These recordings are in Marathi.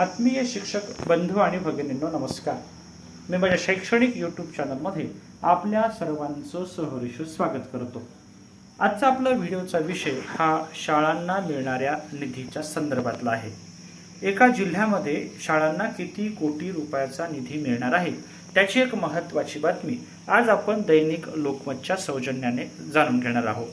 आत्मीय शिक्षक बंधू आणि भगिनींनो नमस्कार. मी माझ्या शैक्षणिक यूट्यूब चॅनलमध्ये आपल्या सर्वांचं सहर्ष स्वागत करतो. आजचा आपला व्हिडिओचा विषय हा शाळांना मिळणाऱ्या निधीच्या संदर्भातला आहे. एका जिल्ह्यामध्ये शाळांना किती कोटी रुपयाचा निधी मिळणार आहे त्याची एक महत्त्वाची बातमी आज आपण दैनिक लोकमतच्या सौजन्याने जाणून घेणार आहोत.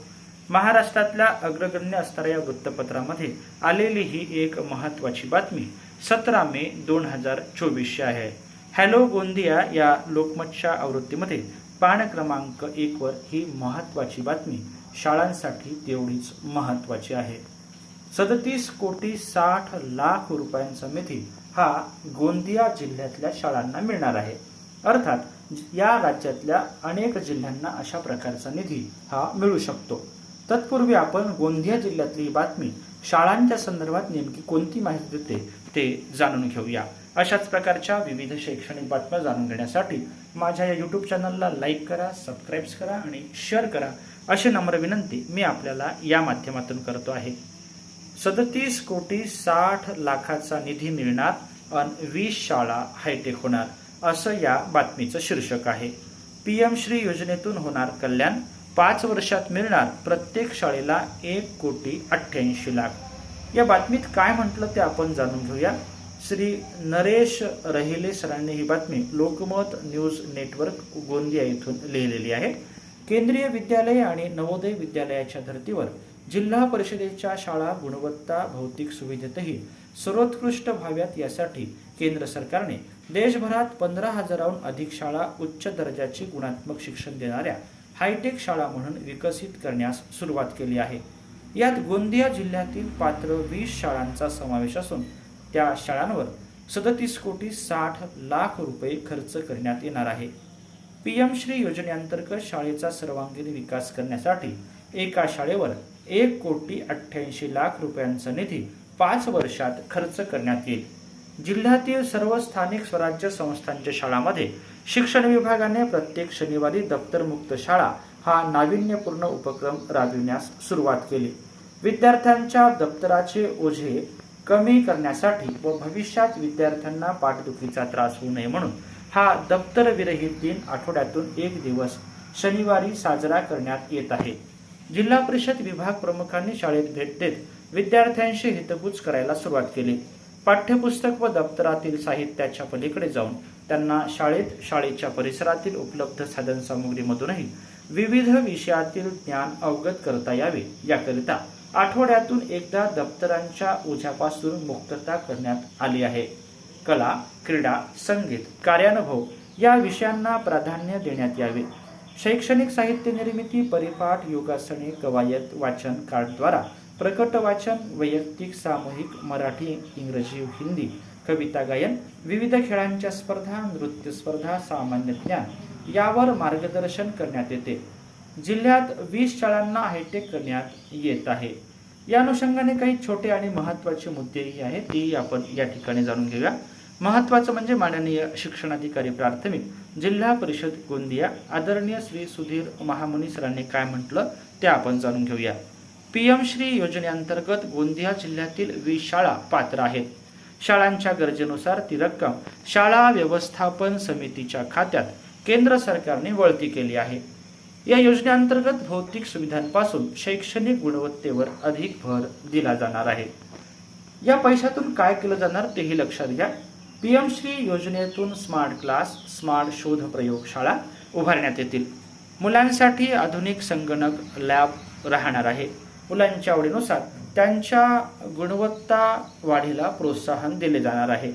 महाराष्ट्रातल्या अग्रगण्य असणाऱ्या या वृत्तपत्रामध्ये आलेली ही एक महत्त्वाची बातमी सतरा मे दोन हजार चोवीसची आहे. हॅलो गोंदिया या लोकमतच्या आवृत्तीमध्ये पान क्रमांक एकवर ही महत्त्वाची बातमी शाळांसाठी तेवढीच महत्त्वाची आहे. सदतीस कोटी साठ लाख रुपयांचा निधी हा गोंदिया जिल्ह्यातल्या शाळांना मिळणार आहे. अर्थात या राज्यातल्या अनेक जिल्ह्यांना अशा प्रकारचा निधी हा मिळू शकतो. तत्पूर्वी आपण गोंदिया जिल्ह्यातली ही बातमी शाळांच्या संदर्भात नेमकी कोणती माहिती देते ते जाणून घेऊया. अशाच प्रकारच्या विविध शैक्षणिक बातम्या जाणून घेण्यासाठी माझ्या या यूट्यूब चॅनलला लाईक करा सबस्क्राईब्स करा आणि शेअर करा अशी नम्र विनंती मी आपल्याला या माध्यमातून करतो आहे. सदतीस कोटी साठ लाखाचा निधी मिळणार आणि वीस शाळा हायटेक होणार असं या बातमीचं शीर्षक आहे. पीएम श्री योजनेतून होणार कल्याण पाच वर्षात मिळणार प्रत्येक शाळेला एक कोटी अठ्ठ्याऐंशी लाख. या बातमीत काय म्हटलं ते आपण जाणून घेऊया. श्री नरेश रहिले सरांनी ही बातमी लोकमत न्यूज नेटवर्क गोंदिया येथून लिहिलेली आहे. केंद्रीय विद्यालय आणि नवोदय विद्यालयाच्या धर्तीवर जिल्हा परिषदेच्या शाळा गुणवत्ता भौतिक सुविधेतही सर्वोत्कृष्ट व्हाव्यात यासाठी केंद्र सरकारने देशभरात पंधरा हजाराहून अधिक शाळा उच्च दर्जाची गुणात्मक शिक्षण देणाऱ्या हायटेक शाळा म्हणून विकसित करण्यास सुरुवात केली आहे. यात गोंदिया जिल्ह्यातील पात्र वीस शाळांचा समावेश असून त्या शाळांवर सदतीस कोटी साठ लाख रुपये खर्च करण्यात येणार आहे. पी एम श्री योजनेअंतर्गत शाळेचा सर्वांगीण विकास करण्यासाठी एका शाळेवर एक कोटी अठ्ठ्याऐंशी लाख रुपयांचा निधी पाच वर्षात खर्च करण्यात येईल. जिल्ह्यातील सर्व स्थानिक स्वराज्य संस्थांच्या शाळांमध्ये शिक्षण विभागाने प्रत्येक शनिवारी दप्तरमुक्त शाळा हा नाविन्यपूर्ण उपक्रम राबविण्यास सुरुवात केली. विद्यार्थ्यांच्या दप्तराचे ओझे कमी करण्यासाठी व भविष्यात विद्यार्थ्यांना पाठदुखीचा त्रास होऊ नये म्हणून हा दप्तर विरहित दिन आठवड्यातून एक दिवस शनिवारी साजरा करण्यात येत आहे. जिल्हा परिषद विभाग प्रमुखांनी शाळेत भेट देत विद्यार्थ्यांशी हितगुज करायला सुरुवात केली. पाठ्यपुस्तक व दप्तरातील साहित्याच्या पलीकडे जाऊन त्यांना शाळेत शाळेच्या परिसरातील उपलब्ध साधनसामुग्रीमधूनही विविध विषयातील ज्ञान अवगत करता यावे. याकरिता आठवड्यातून एकदा दप्तरांच्या ओझ्यापासून मुक्तता करण्यात आली आहे. कला क्रीडा संगीत कार्यानुभव या विषयांना प्राधान्य देण्यात यावे. शैक्षणिक साहित्य निर्मिती परिपाठ योगासने कवायत वाचन कार्डद्वारा प्रकट वाचन वैयक्तिक सामूहिक मराठी इंग्रजी हिंदी कविता गायन विविध खेळांच्या स्पर्धा नृत्य स्पर्धा सामान्य ज्ञान यावर मार्गदर्शन करण्यात येते. जिल्ह्यात वीस शाळांना हायटेक करण्यात येत आहे. या अनुषंगाने काही छोटे आणि महत्त्वाचे मुद्देही आहेत तेही आपण या ठिकाणी जाणून घेऊया. महत्त्वाचं म्हणजे माननीय शिक्षणाधिकारी प्राथमिक जिल्हा परिषद गोंदिया आदरणीय श्री सुधीर महामुनी सरांनी काय म्हटलं ते आपण जाणून घेऊया. पीएम श्री योजनेअंतर्गत गोंदिया जिल्ह्यातील वीस शाळा पात्र आहेत. शाळांच्या गरजेनुसार ती रक्कम शाळा व्यवस्थापन समितीच्या खात्यात केंद्र सरकारने वळती केली आहे. या योजनेअंतर्गत भौतिक सुविधांपासून शैक्षणिक गुणवत्तेवर अधिक भर दिला जाणार आहे. या पैशातून काय केलं जाणार तेही लक्षात घ्या. पीएम श्री योजनेतून स्मार्ट क्लास स्मार्ट शोध प्रयोगशाळा उभारण्यात येतील. मुलांसाठी आधुनिक संगणक लॅब राहणार आहे. मुलांच्या आवडीनुसार त्यांच्या गुणवत्ता वाढीला प्रोत्साहन दिले जाणार आहे.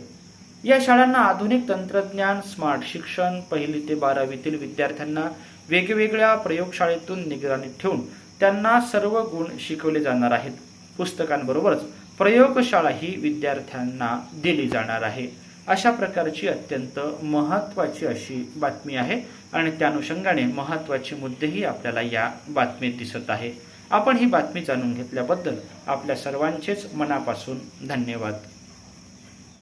या शाळांना आधुनिक तंत्रज्ञान स्मार्ट शिक्षण पहिली ते बारावीतील विद्यार्थ्यांना वेगवेगळ्या प्रयोगशाळेतून निगराणी ठेवून त्यांना सर्व गुण शिकवले जाणार आहेत. पुस्तकांबरोबरच प्रयोगशाळा ही विद्यार्थ्यांना दिली जाणार आहे. अशा प्रकारची अत्यंत महत्त्वाची अशी बातमी आहे आणि त्या अनुषंगाने महत्त्वाचे मुद्देही आपल्याला या बातमीत दिसत आहे. आपण ही बातमी जाणून घेतल्याबद्दल आपल्या सर्वांचेच मनापासून धन्यवाद.